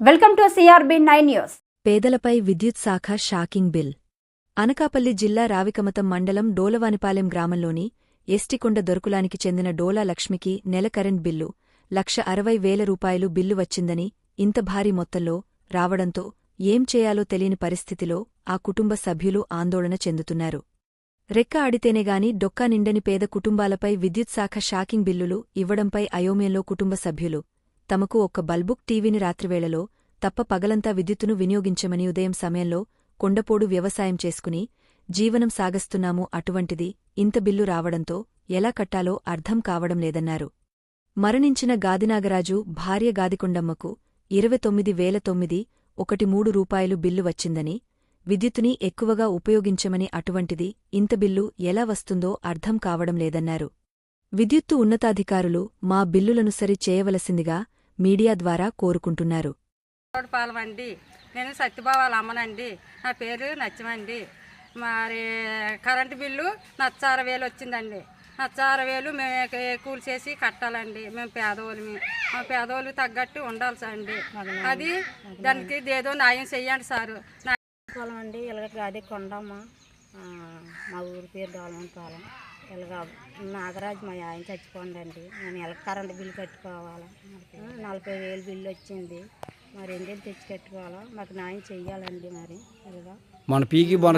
Welcome to CRB nine news. పేదలపై విద్యుత్ శాఖ shocking bill. Anakapalli జిల్లా రావికమతం మండలం డోలవానిపాలెం గ్రామంలోని ఎస్టికొండ దొరకులానికి చెందిన డోలా లక్ష్మికి నెల కరెంట్ బిల్లు లక్ష అరవై వేల రూపాయలు బిల్లు వచ్చిందని ఇంత భారీ మొత్తంలో రావడంతో ఏం చేయాలో తెలియని పరిస్థితిలో ఆ కుటుంబ సభ్యులు ఆందోళన చెందుతున్నారు. రెక్క ఆడితేనేగాని డొక్కా నిండని పేద కుటుంబాలపై విద్యుత్ శాఖ షాకింగ్ బిల్లులు ఇవ్వడంపై అయోమయంలో కుటుంబ సభ్యులు తమకు ఒక్క బల్బుక్ టీవీని రాత్రివేళలో తప్ప పగలంతా విద్యుత్తును వినియోగించమని ఉదయం సమయంలో కొండపోడు వ్యవసాయం చేసుకుని జీవనం సాగస్తున్నాము అటువంటిది ఇంత బిల్లు రావడంతో ఎలా కట్టాలో అర్థం కావడం లేదన్నారు. మరణించిన గాదినాగరాజు భార్య గాదికొండమ్మకు ఇరవై తొమ్మిది వేల తొమ్మిది ఒకటి మూడు రూపాయలు బిల్లు వచ్చిందని విద్యుత్తుని ఎక్కువగా ఉపయోగించమని అటువంటిది ఇంత బిల్లు ఎలా వస్తుందో అర్థం కావడం లేదన్నారు. విద్యుత్తు ఉన్నతాధికారులు మా బిల్లులను సరి చేయవలసిందిగా మీడియా ద్వారా కోరుకుంటున్నారు. అండి. నేను సత్యభావాల అమ్మనండి నా పేరు నచ్చమండి. మరి కరెంటు బిల్లు నచ్చార వేలు వచ్చిందండి. నచ్చార వేలు మేము ఏ- కూలి చేసి కట్టాలండి. మేము పేదవాళ్ళమి మా పేదవాళ్ళకి తగ్గట్టు ఉండాలి సార్ అండి. అది దానికి ఏదో న్యాయం చెయ్యండి సారు. పొలం అండి. ఇలాగ గాది కొండమ్మ. మా ఊరి పేరు డోలమన్ పాలెం. ఇలాగ నాగరాజు మా ఆయన చచ్చిపోండి నేను ఎలా కరెంట్ బిల్లు కట్టుకోవాలా? నలభై వేలు బిల్లు వచ్చింది. మరి ఎందుకు తెచ్చి కట్టుకోవాలా? మాకు న్యాయం చెయ్యాలండి మరి. ఇలాగా మన పీకి మన